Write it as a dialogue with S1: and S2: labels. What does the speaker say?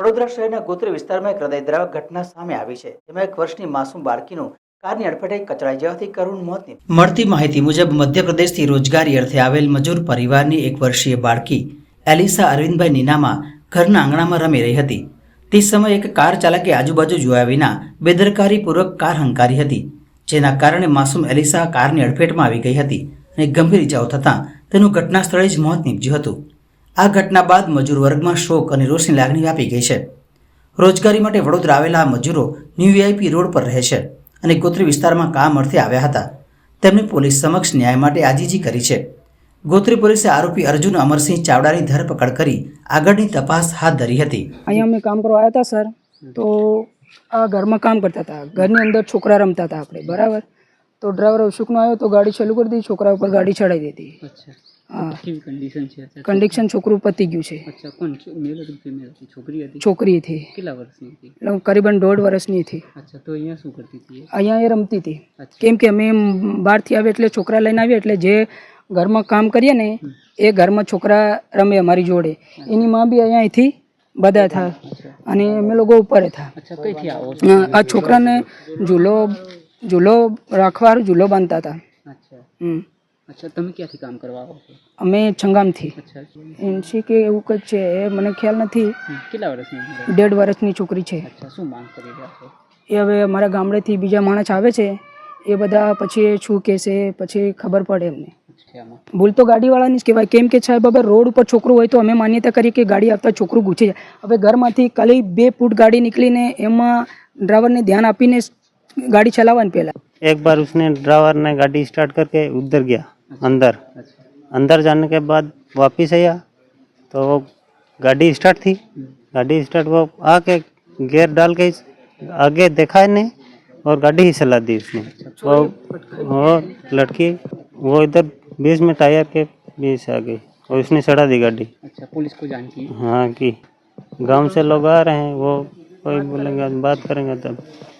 S1: વડોદરા શહેરના ગોત્રી વિસ્તારમાં એક હૃદયદ્રાવક ઘટના સામે આવી છે. જેમાં એક વર્ષની માસૂમ બાળકીનું કારની અડફેટે કચરાઈ જવાથી કરુણ મોત મળતી માહિતી મુજબ મધ્યપ્રદેશથી રોજગારી અર્થે આવેલ મજૂર પરિવારની એક વર્ષીય બાળકી એલિસા અરવિંદભાઈ નીનામાં ઘરના આંગણામાં રમી રહી હતી. તે સમયે એક કાર ચાલકે આજુબાજુ જોયા વિના બેદરકારીપૂર્વક કાર હંકારી હતી જેના કારણે માસૂમ એલિસા કારની અડફેટમાં આવી ગઈ હતી અને ગંભીર ઇજાઓ થતાં તેનું ઘટના સ્થળે જ મોત નીપજ્યું હતું. આ ઘટના બાદ મજૂર વર્ગમાં શોક અને રોષની લાગણી વ્યાપી ગઈ છે. રોજગારી માટે વડોદરા આવેલા આ મજૂરો ન્યૂ વીઆઈપી રોડ પર રહે છે અને ગોત્રી વિસ્તારમાં કામ અર્થે આવ્યા હતા. તેમણે પોલીસ સમક્ષ ન્યાય માટે આજીજી કરી છે. ગોત્રી પોલીસે આરોપી અર્જુન અમરસિંહ ચાવડાની ધરપકડ કરી આગળની તપાસ હાથ ધરી હતી.
S2: અહીંયા અમે કામ કરવા આવ્યા હતા સર. તો આ ઘરમાં કામ કરતા હતા. ઘરની અંદર છોકરા રમતા હતા આપણે બરાબર? તો ડ્રાઈવર અશોકનો આવ્યો તો ગાડી ચાલુ કરી દીધી છોકરા ઉપર ગાડી ચડાવી દીધી.
S3: કેવી કન્ડિશન છે?
S2: કન્ડિશન છોકરું પતી ગયું છે.
S3: અચ્છા કોણ? મેલ હતી ફિમેલ હતી છોકરી હતી?
S2: છોકરી હતી.
S3: કેટલા વર્ષની હતી?
S2: કરીબન દોઢ વર્ષની હતી.
S3: અચ્છા તો અહીંયા શું કરતી હતી એ?
S2: અહીંયા એ રમતી હતી. કેમ કે અમે બહારથી આવે એટલે છોકરા લઈને આવીએ એટલે જે ઘરમાં કામ કરીએ ને એ ઘરમાં છોકરા રમે અમારી જોડે. એની માં બી અહીંયાથી બધા હતા અને અમે લોકો ઉપર હતા આ છોકરાને ઝૂલો ઝૂલો રાખવા ઝૂલો બાંધતા હતા.
S3: અચ્છા.
S2: હમ.
S3: અચ્છા તમે ક્યાંથી કામ કરવા આવો છો?
S2: અમે છંગામથી.
S3: અચ્છા
S2: એનસી કે એવું કંઈક છે મને ખ્યાલ નથી.
S3: કેટલા વર્ષની
S2: દેઢ વર્ષની છોકરી છે.
S3: અચ્છા શું માંગ કરી રહ્યા છો?
S2: એ હવે અમારા ગામડેથી બીજા માણસ આવે છે એ બધા પછી શું કહેશે પછી ખબર પડે એમને. ભૂલ તો ગાડીવાળાની જ કહેવાય. કેમ કે સાહેબ હવે રોડ ઉપર છોકરું હોય તો અમે માન્યતા કરીએ કે ગાડી આવતા છોકરું ઘૂસી જાય. હવે ઘરમાંથી ખાલી બે ફૂટ ગાડી નીકળીને એમાં ડ્રાઈવરને ધ્યાન આપીને ગાડી ચલાવવાની પહેલાં.
S4: एक बार उसने ड्राइवर ने गाड़ी स्टार्ट करके उधर गया अच्छा। अंदर।
S3: अच्छा।
S4: अंदर जाने के बाद वापस आया तो वो गाड़ी स्टार्ट थी। हम्म। गाड़ी स्टार्ट वो आके गेयर डाल के आगे देखा नहीं और गाड़ी ही चला दी उसने। अच्छा, और वो लड़की वो इधर बीच में टायर के बीच आ गई और उसने चढ़ा दी गाड़ी।
S3: अच्छा पुलिस को जान की।
S4: हाँ की गाँव से लोग आ रहे हैं वो कोई बोलेंगे बात करेंगे तब।